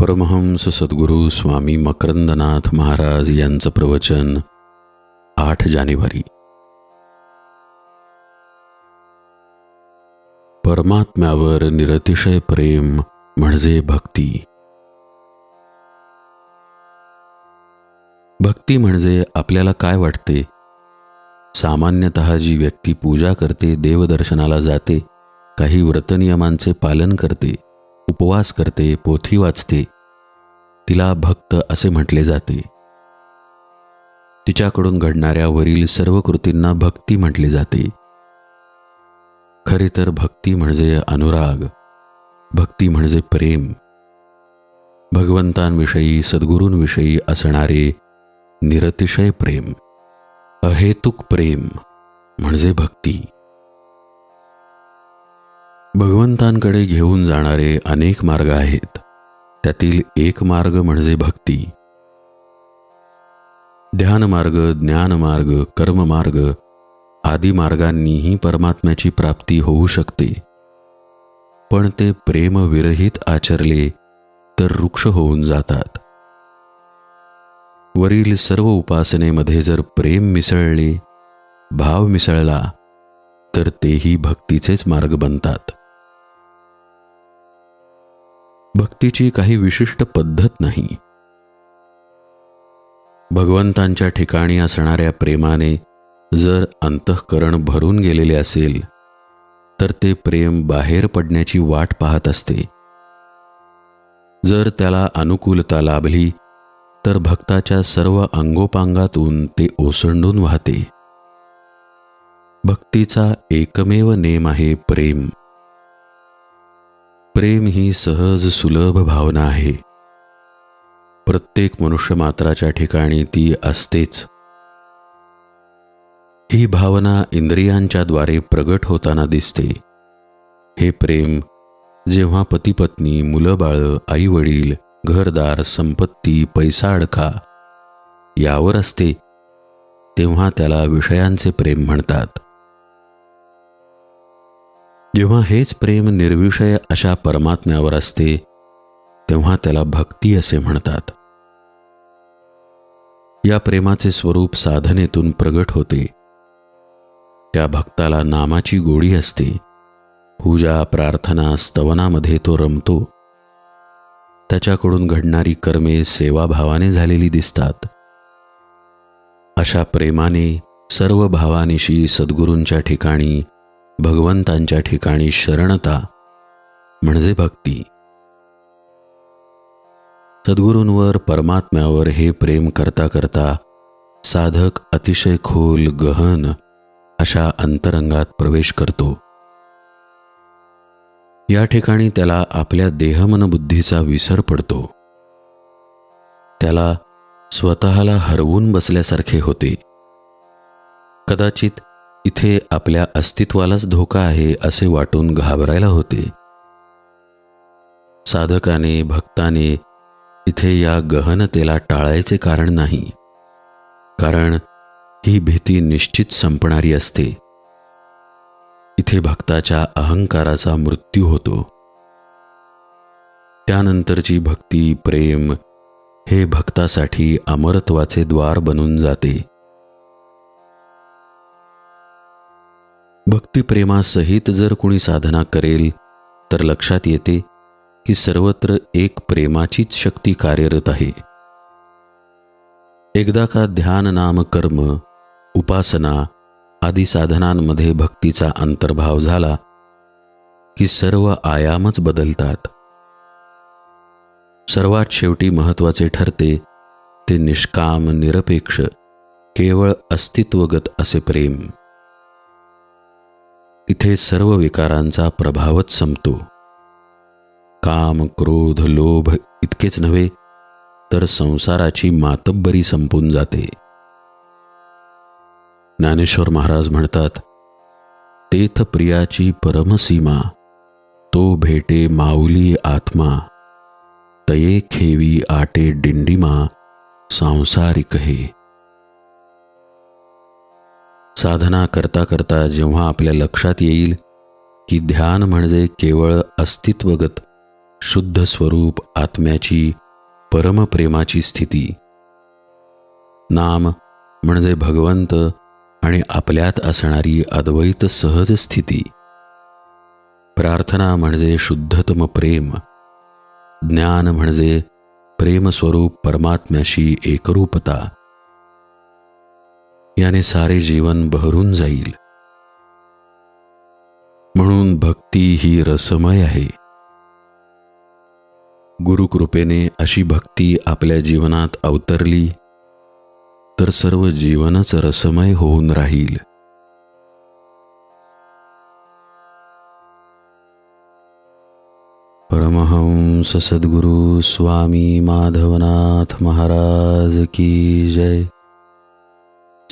परमहंस सद्गुरू स्वामी मकरंदनाथ महाराज यांचं प्रवचन आठ जानेवारी. परमात्म्यावर निरतिशय प्रेम म्हणजे भक्ती. भक्ती म्हणजे आपल्याला काय वाटते? सामान्यतः जी व्यक्ती पूजा करते देवदर्शनाला जाते काही व्रतनियमांचे पालन करते उपवास करते पोथी वाचते. तिला भक्त असे म्हटले जाते. तिच्याकडून घडणाऱ्या वरील सर्व कृतींना भक्ती म्हटले जाते. खरे तर भक्ती म्हणजे अनुराग भक्ती म्हणजे प्रेम. भगवंतांविषयी सद्गुरूंविषयी असणारे निरतिशय प्रेम अहेतुक प्रेम म्हणजे भक्ती. भगवंतांकडे घेऊन जाणारे अनेक मार्ग आहेत. त्यातील एक मार्ग म्हणजे भक्ती. ध्यानमार्ग ज्ञानमार्ग कर्ममार्ग आदी मार्गांनीही परमात्म्याची प्राप्ती होऊ शकते. पण ते प्रेमविरहित आचरले तर वृक्ष होऊन जातात. वरील सर्व उपासनेमध्ये जर प्रेम मिसळले भाव मिसळला तर तेही भक्तीचेच मार्ग बनतात. भक्तीची काही विशिष्ट पद्धत नाही. भगवंतांच्या ठिकाणी असणाऱ्या प्रेमाने जर अंतःकरण भरून गेलेले असेल तर ते प्रेम बाहेर पडण्याची वाट पाहत असते. जर त्याला अनुकूलता लाभली तर भक्ताच्या सर्व अंगोपांगातून ते ओसंडून वाहते. भक्तीचा एकमेव नेम आहे प्रेम. प्रेम ही सहज सुलभ भावना आहे. प्रत्येक मनुष्य मात्राच्या ठिकाणी ती असतेच. ही भावना इंद्रियांच्याद्वारे प्रगट होताना दिसते. हे प्रेम जेव्हा पतीपत्नी मुलं बाळं आईवडील घरदार संपत्ती पैसा अडका यावर असते तेव्हा त्याला विषयांचे प्रेम म्हणतात. जेव्हा हेच प्रेम निर्विषय अशा परमात्म्यावर असते तेव्हा त्याला भक्ती असे म्हणतात. या प्रेमाचे स्वरूप साधनेतून प्रगट होते. त्या भक्ताला नामाची गोडी असते. पूजा प्रार्थना स्तवनामध्ये तो रमतो. त्याच्याकडून घडणारी कर्मे सेवाभावाने झालेली दिसतात. अशा प्रेमाने सर्व भावानिशी सद्गुरूंच्या ठिकाणी भगवंतांच्या ठिकाणी शरणता म्हणजे भक्ती. सद्गुरूंवर परमात्म्यावर हे प्रेम करता करता साधक अतिशय खोल गहन अशा अंतरंगात प्रवेश करतो. या ठिकाणी त्याला आपल्या देहमनबुद्धीचा विसर पडतो. त्याला स्वतःला हरवून बसल्यासारखे होते. कदाचित इथे आपल्या अस्तित्वालाच धोका आहे असे वाटून घाबरायला होते. साधकाने भक्ताने इथे या गहनतेला टाळायचे कारण नाही. कारण ही भीती निश्चित संपणारी असते. इथे भक्ताच्या अहंकाराचा मृत्यू होतो. त्यानंतरची भक्ती प्रेम हे भक्तासाठी अमरत्वाचे द्वार बनून जाते. भक्तिप्रेमासहित जर कुणी साधना करेल तर लक्षात येते की सर्वत्र एक प्रेमाचीच शक्ती कार्यरत आहे. एकदा का ध्यान नाम कर्म उपासना आदी साधनांमध्ये भक्तीचा अंतर्भाव झाला की सर्व आयामच बदलतात. सर्वात शेवटी महत्त्वाचे ठरते ते निष्काम निरपेक्ष केवळ अस्तित्वगत असे प्रेम. इथे सर्व विकारांचा प्रभावच संपतो. काम क्रोध लोभ इतकेच नव्हे तर संसाराची मातब्बरी संपून जाते. ज्ञानेश्वर महाराज म्हणतात तेथ प्रियाची परमसीमा तो भेटे माऊली आत्मा तये खेवी आटे डिंडिमा सांसारिक हे. साधना करता करता जेव्हा आपल्या लक्षात येईल की ध्यान म्हणजे केवळ अस्तित्वगत शुद्ध स्वरूप आत्म्याची परमप्रेमाची स्थिती. नाम म्हणजे भगवंत आणि आपल्यात असणारी अद्वैत सहज स्थिती. प्रार्थना म्हणजे शुद्धतम प्रेम. ज्ञान म्हणजे प्रेमस्वरूप परमात्म्याशी एकरूपता. याने सारे जीवन बहरून जाईल. म्हणून भक्ती ही रसमय आहे. गुरुकृपेने अशी भक्ती आपल्या जीवनात अवतरली तर सर्व जीवनच रसमय होऊन राहील. परमहंस सद्गुरु स्वामी माधवनाथ महाराज की जय.